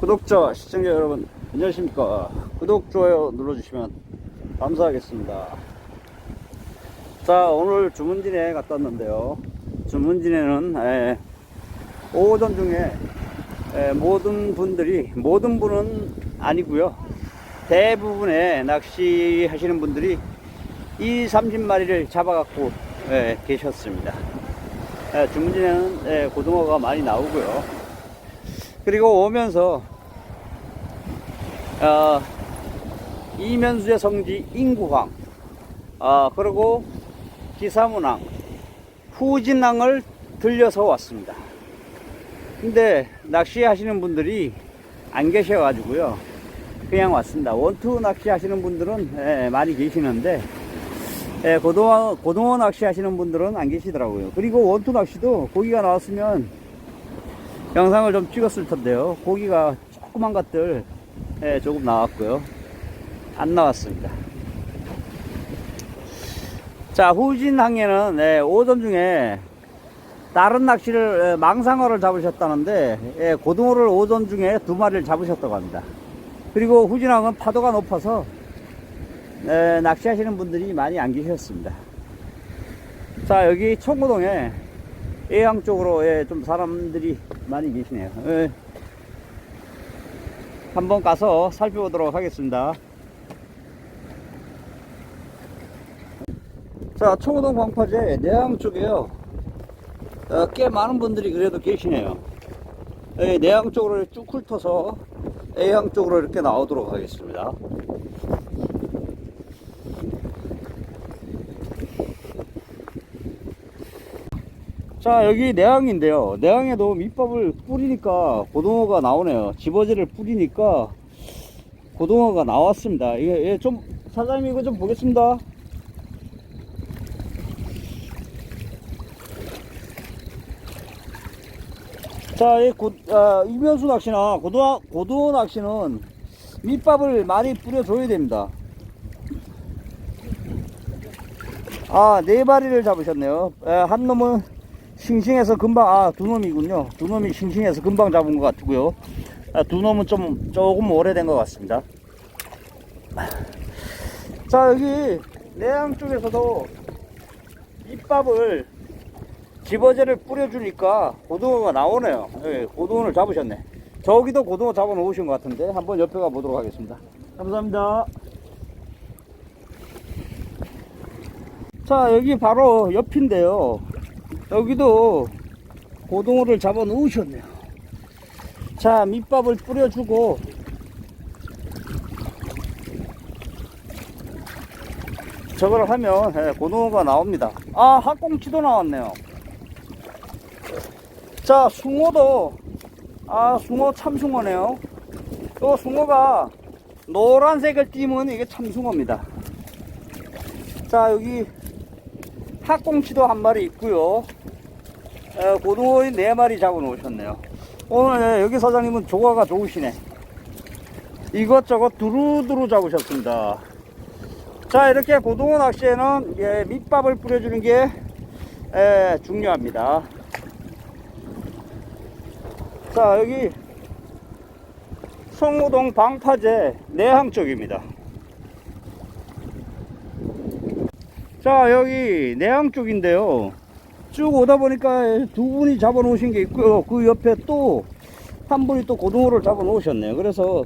구독자, 시청자 여러분, 안녕하십니까. 구독, 좋아요 눌러주시면 감사하겠습니다. 자, 오늘 주문진에 갔다 왔는데요. 주문진에는, 에, 오전 중에, 에, 모든 분들이, 모든 분은 아니고요 대부분의 낚시 하시는 분들이 이 30마리를 잡아갖고, 에, 계셨습니다. 에, 주문진에는 에, 고등어가 많이 나오고요. 그리고 오면서 어, 이면수의 성지 인구황 어, 그리고 기사문항 후진항을 들려서 왔습니다. 근데 낚시 하시는 분들이 안 계셔 가지고요. 그냥 왔습니다. 원투 낚시 하시는 분들은 예, 많이 계시는데 예, 고등어, 고등어 낚시 하시는 분들은 안 계시더라고요. 그리고 원투 낚시도 고기가 나왔으면 영상을 좀 찍었을 텐데요. 고기가 조그만 것들 예, 조금 나왔고요. 안 나왔습니다. 자, 후진항에는 예, 오전 중에 다른 낚시를 예, 망상어를 잡으셨다는데 예, 고등어를 오전 중에 두 마리를 잡으셨다고 합니다. 그리고 후진항은 파도가 높아서 예, 낚시하시는 분들이 많이 안 계셨습니다. 자, 여기 청구동에 예양 쪽으로 예, 좀 사람들이 많이 계시네요. 예. 한번 가서 살펴보도록 하겠습니다. 자, 청호동 광파제 내양 쪽에요. 어, 꽤 많은 분들이 그래도 계시네요. 예, 내양 쪽으로 쭉 훑어서 예양 쪽으로 이렇게 나오도록 하겠습니다. 자 여기 내항인데요 내항에도 밑밥을 뿌리니까 고등어가 나오네요 집어지를 뿌리니까 고등어가 나왔습니다 이게 예, 좀 사장님 이거 좀 보겠습니다 자, 이 고, 아, 이면수 낚시나 고등어, 고등어 낚시는 밑밥을 많이 뿌려줘야 됩니다. 아, 네 마리를 잡으셨네요. 에, 한 놈은 싱싱해서 금방 아 두 놈이군요. 두 놈이 싱싱해서 금방 잡은 것 같고요. 아, 두 놈은 좀 조금 오래된 것 같습니다. 자 여기 내양 쪽에서도 밑밥을 집어제를 뿌려주니까 고등어가 나오네요. 예, 고등어를 잡으셨네. 저기도 고등어 잡아 놓으신 것 같은데 한번 옆에 가 보도록 하겠습니다. 감사합니다. 자 여기 바로 옆인데요 여기도 고등어를 잡아 놓으셨네요. 자, 밑밥을 뿌려주고, 저걸 하면 예, 고등어가 나옵니다. 아, 학꽁치도 나왔네요. 자, 숭어도, 아, 숭어 참숭어네요. 또 숭어가 노란색을 띠면 이게 참숭어입니다. 자, 여기 학꽁치도 한 마리 있고요. 에, 고등어인 네 마리 잡아 놓으셨네요. 오늘 예, 여기 사장님은 조과가 좋으시네. 이것저것 두루두루 잡으셨습니다. 자 이렇게 고등어 낚시에는 예, 밑밥을 뿌려주는 게 에, 중요합니다. 자 여기 성우동 방파제 내항 쪽입니다. 자 여기 내양 쪽인데요 쭉 오다 보니까 두 분이 잡아 놓으신 게 있고요. 그 옆에 또 한 분이 또 고등어를 잡아 놓으셨네요. 그래서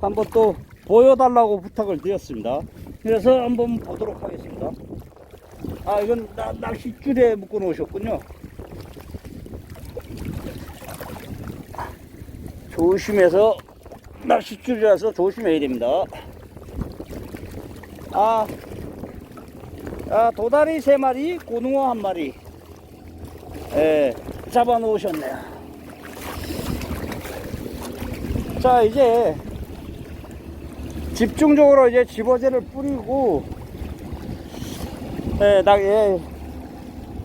한번 또 보여달라고 부탁을 드렸습니다. 그래서 한번 보도록 하겠습니다. 아 이건 나, 낚싯줄에 묶어 놓으셨군요. 조심해서 낚싯줄이라서 조심해야 됩니다. 아 아, 도다리 세 마리, 고등어 한 마리. 예, 잡아 놓으셨네요. 자, 이제 집중적으로 이제 집어제를 뿌리고, 예, 나, 예,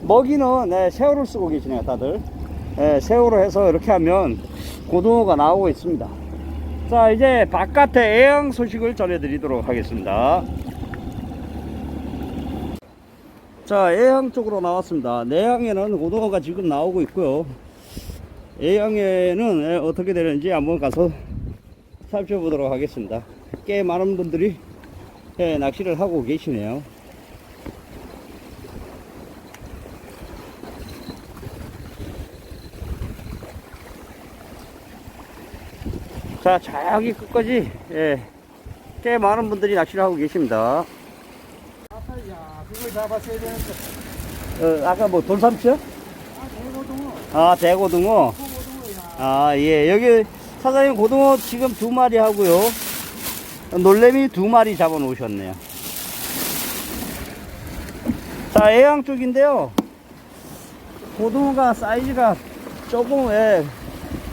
먹이는 예, 새우를 쓰고 계시네요, 다들. 예, 새우로 해서 이렇게 하면 고등어가 나오고 있습니다. 자, 이제 바깥에 애양 소식을 전해드리도록 하겠습니다. 자, 애양 쪽으로 나왔습니다. 내양에는 고등어가 지금 나오고 있고요. 애양에는 예, 어떻게 되는지 한번 가서 살펴보도록 하겠습니다. 꽤 많은 분들이 예, 낚시를 하고 계시네요. 자, 저기 끝까지 예, 꽤 많은 분들이 낚시를 하고 계십니다. 잡았어야 되는데. 어, 아까 뭐 돌삼치요? 아, 대고등어. 아, 대고등어. 아, 예. 여기 사장님 고등어 지금 두 마리 하고요. 놀래미 두 마리 잡아 놓으셨네요. 자, 해양 쪽인데요. 고등어가 사이즈가 조금, 예,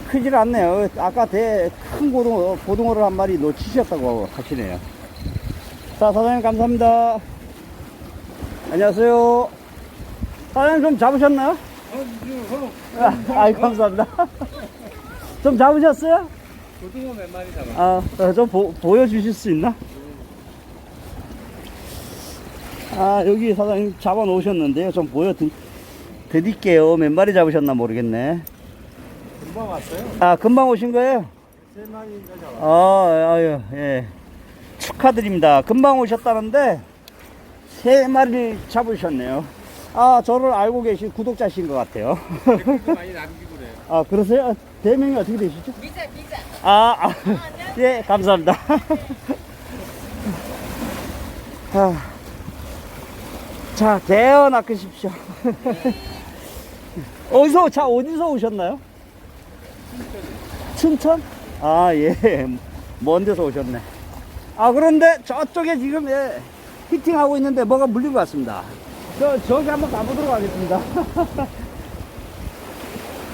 크질 않네요. 아까 대, 큰 고등어, 고등어를 한 마리 놓치셨다고 하시네요. 자, 사장님 감사합니다. 안녕하세요. 사장님 좀 잡으셨나요? 어, 이거, 아, 아이, 감사합니다. 좀 잡으셨어요? 고등어 몇 마리 잡아? 아, 어, 좀 보, 보여주실 수 있나? 아, 여기 사장님 잡아 놓으셨는데요. 좀 보여드릴게요. 몇 마리 잡으셨나 모르겠네. 금방 왔어요? 아, 금방 오신 거예요? 세 마리인가 잡아. 아, 아유, 예. 축하드립니다. 금방 오셨다는데, 세 마리를 잡으셨네요. 아, 저를 알고 계신 구독자신 것 같아요. 댓글도 많이 남기고 그래요. 아, 그러세요? 아, 대명이 어떻게 되시죠? 미자 미자 아, 아 예, 감사합니다. 아, 자, 대어 낚으십시오. 어디서, 자, 어디서 오셨나요? 춘천? 아, 예. 먼 데서 오셨네. 아, 그런데 저쪽에 지금, 예, 히팅하고 있는데 뭐가 물린 것 같습니다. 저, 저기 한번 가보도록 하겠습니다.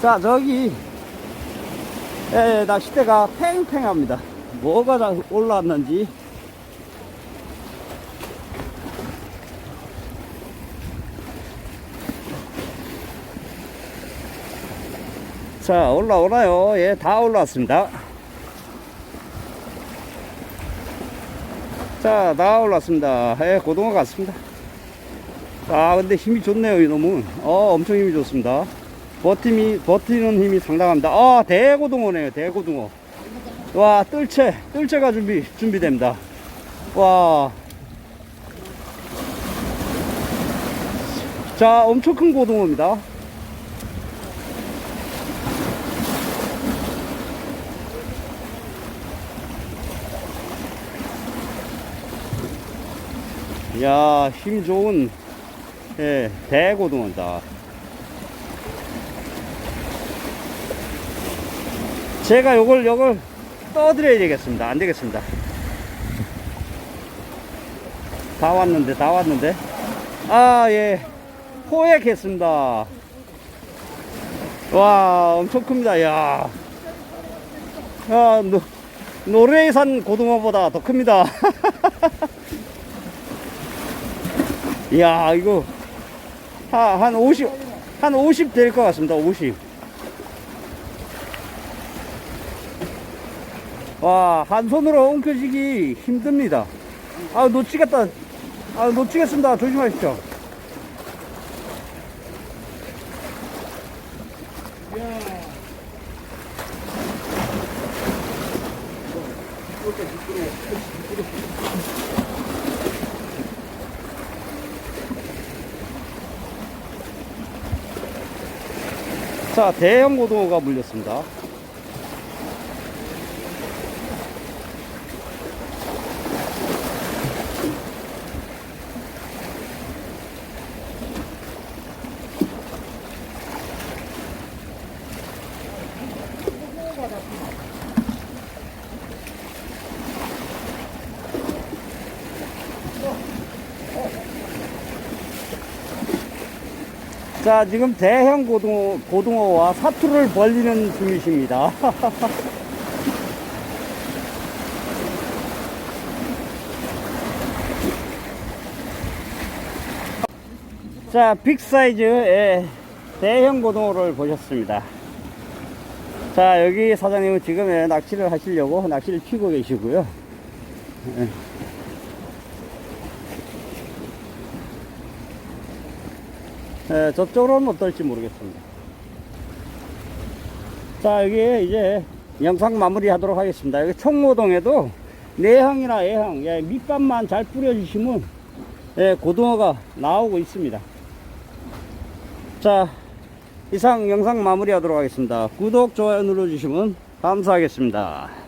자, 저기, 예, 낚싯대가 팽팽합니다. 뭐가 다 올라왔는지. 자, 올라오나요? 예, 다 올라왔습니다. 자, 다 올라왔습니다. 예, 고등어 같습니다. 아, 근데 힘이 좋네요, 이놈은. 어, 엄청 힘이 좋습니다. 버팀이, 버티는 힘이 상당합니다. 아, 대고등어네요, 대고등어. 와, 뜰채, 뜰채가 준비, 준비됩니다. 와. 자, 엄청 큰 고등어입니다. 야, 힘 좋은, 예, 대고등어입니다. 제가 요걸 요걸 떠드려야 되겠습니다. 안 되겠습니다. 다 왔는데 다 왔는데 아 예 포획했습니다. 와 엄청 큽니다. 야, 야 노, 노르웨이산 고등어보다 더 큽니다. 이야 이거 한, 한 50, 한 50 될 것 같습니다. 50. 와, 한 손으로 옮겨지기 힘듭니다. 아, 놓치겠다. 아, 놓치겠습니다. 조심하십시오. 자, 대형 고등어가 물렸습니다. 자, 지금 대형 고등어, 고등어와 사투를 벌리는 중이십니다. 자, 빅 사이즈의 대형 고등어를 보셨습니다. 자, 여기 사장님은 지금 예, 낚시를 하시려고 낚시를 치고 계시고요. 예. 예, 저쪽으로는 어떨지 모르겠습니다. 자, 여기 이제 영상 마무리 하도록 하겠습니다. 여기 총모동에도 내항이나 애항, 예, 밑밥만 잘 뿌려주시면 예, 고등어가 나오고 있습니다. 자, 이상 영상 마무리 하도록 하겠습니다. 구독, 좋아요 눌러주시면 감사하겠습니다.